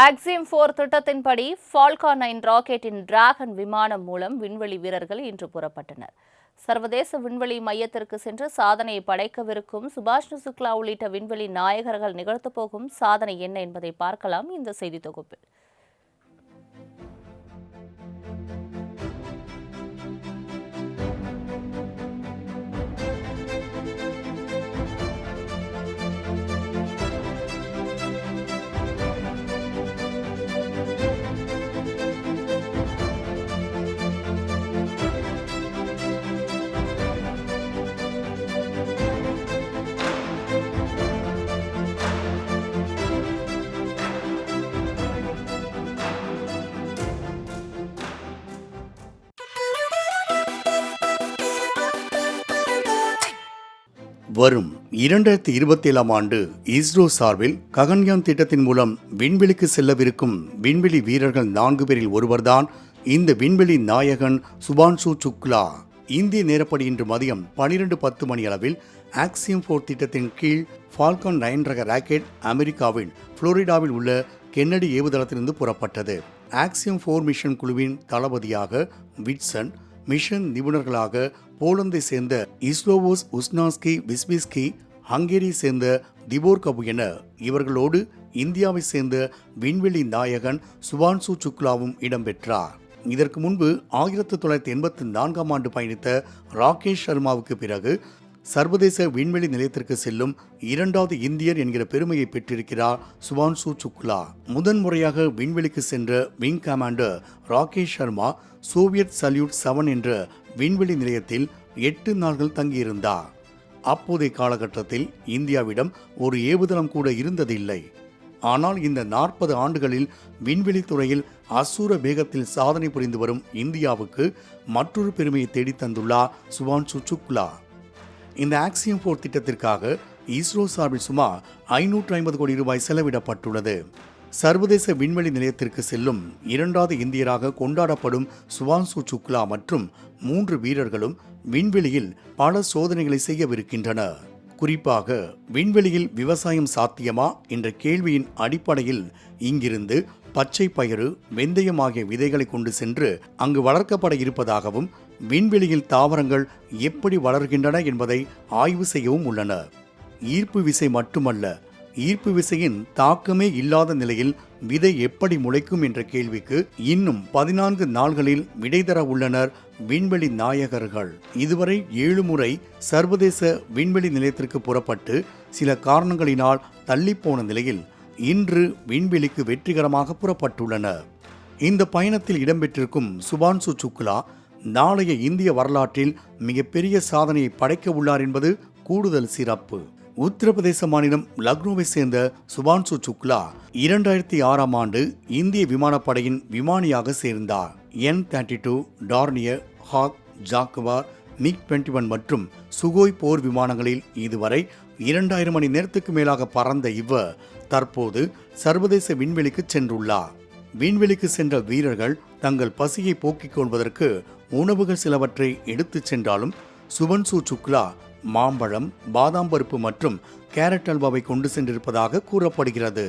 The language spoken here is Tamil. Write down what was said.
ஆக்சியம் போர் திட்டத்தின்படி ஃபால்கான் நைன் ராக்கெட்டின் டிராகன் விமானம் மூலம் விண்வெளி வீரர்கள் இன்று புறப்பட்டனர். சர்வதேச விண்வெளி மையத்திற்கு சென்று சாதனையை படைக்கவிருக்கும் சுபாஷ் சுக்லா உள்ளிட்ட விண்வெளி நாயகர்கள் நிகழ்த்தப்போகும் சாதனை என்ன என்பதை பார்க்கலாம் இந்த செய்தி தொகுப்பில். வரும். இரண்டாயிரத்தி இருபத்தி ஏழாம் ஆண்டு இஸ்ரோ சார்பில் ககன்யான் திட்டத்தின் மூலம் விண்வெளிக்கு செல்லவிருக்கும் விண்வெளி வீரர்கள் நான்கு பேரில் ஒருவர்தான் இந்த விண்வெளி நாயகன் சுபான்சு சுக்லா. இந்திய நேரப்படி இன்று மதியம் பனிரெண்டு பத்து மணி அளவில் ஆக்சியம் போர் திட்டத்தின் கீழ் ஃபால்கன் நைன் ரக ராக்கெட் அமெரிக்காவின் புளோரிடாவில் உள்ள கென்னடி ஏவுதளத்திலிருந்து புறப்பட்டது. ஆக்சியம் போர் மிஷன் குழுவின் தளபதியாக விட்சன் மிஷன் நிபுணர்களாக போலந்தை சேர்ந்த இஸ்லோவோஸ் உஸ்னாஸ்கி விஸ்விஸ்கி ஹங்கேரி சேர்ந்த திபோர் கபு என இவர்களோடு இந்தியாவை சேர்ந்த விண்வெளி நாயகன் சுபான்சு சுக்லாவும் இடம்பெற்றார். இதற்கு முன்பு ஆயிரத்தி தொள்ளாயிரத்தி எண்பத்தி நான்காம் ஆண்டு பயணித்த ராகேஷ் சர்மாவுக்கு பிறகு சர்வதேச விண்வெளி நிலையத்திற்கு செல்லும் இரண்டாவது இந்தியர் என்கிற பெருமையை பெற்றிருக்கிறார் சுபான்சு சுக்லா. முதன்முறையாக விண்வெளிக்கு சென்ற wing commander Rakesh Sharma Soviet Salyut seven என்ற விண்வெளி நிலையத்தில் எட்டு நாள்கள் தங்கியிருந்தார். அப்போதைய காலகட்டத்தில் இந்தியாவிடம் ஒரு ஏவுதளம் கூட இருந்ததில்லை. ஆனால் இந்த நாற்பது ஆண்டுகளில் விண்வெளி துறையில் அசூர வேகத்தில் சாதனை புரிந்து வரும் இந்தியாவுக்கு மற்றொரு பெருமையை தேடித் தந்துள்ளார் சுபான்சு சுக்லா. இந்த ஆக்சியம் போர் திட்டத்திற்காக இஸ்ரோ சார்பில் சுமார் ஐநூற்று ஐம்பது கோடி ரூபாய் செலவிடப்பட்டுள்ளது. சர்வதேச விண்வெளி நிலையத்திற்கு செல்லும் இரண்டாவது இந்தியராக கொண்டாடப்படும் சுவான்சு சுக்லா மற்றும் மூன்று வீரர்களும் விண்வெளியில் பல சோதனைகளை செய்யவிருக்கின்றனர். குறிப்பாக விண்வெளியில் விவசாயம் சாத்தியமா என்ற கேள்வியின் அடிப்படையில் இங்கிருந்து பச்சை பயிறு வெந்தயம் ஆகிய விதைகளை கொண்டு சென்று அங்கு வளர்க்கப்பட இருப்பதாகவும் விண்வெளியில் தாவரங்கள் எப்படி வளர்கின்றன என்பதை ஆய்வு செய்யவும் உள்ளன. ஈர்ப்பு விசை மட்டுமல்ல ஈர்ப்பு விசையின் தாக்கமே இல்லாத நிலையில் விதை எப்படி முளைக்கும் என்ற கேள்விக்கு இன்னும் பதினான்கு நாள்களில் விடை தர உள்ளனர் விண்வெளி நாயகர்கள். இதுவரை ஏழு முறை சர்வதேச விண்வெளி நிலையத்திற்கு புறப்பட்டு சில காரணங்களினால் தள்ளிப்போன நிலையில் இன்று விண்வெளிக்கு வெற்றிகரமாக புறப்பட்டுள்ளனர். இந்த பயணத்தில் இடம்பெற்றிருக்கும் சுபான்சு சுக்லா நாளைய இந்திய வரலாற்றில் மிகப்பெரிய சாதனையை படைக்க உள்ளார் என்பது கூடுதல் சிறப்பு. உத்தரப்பிரதேச மாநிலம் லக்னோவை சேர்ந்த சுபான்சு சுக்லா இரண்டாயிரத்தி ஆறாம் ஆண்டு இந்திய விமானப்படையின் விமானியாக சேர்ந்தார். N thirty two Dornier Hawk Jaguar MiG twenty one மற்றும் சுகோய் போர் விமானங்களில் இதுவரை இரண்டாயிரம் மணி நேரத்துக்கு மேலாக பறந்த இவர் தற்போது சர்வதேச விண்வெளிக்கு சென்றுள்ளார். விண்வெளிக்கு சென்ற வீரர்கள் தங்கள் பசியை போக்கிக் கொள்வதற்கு உணவுகள் சிலவற்றை எடுத்துச் சென்றாலும் சுபன்சு சுக்லா மாம்பழம் பாதாம் பருப்பு மற்றும் கேரட் அல்வாவை கொண்டு சென்றிருப்பதாக கூறப்படுகிறது.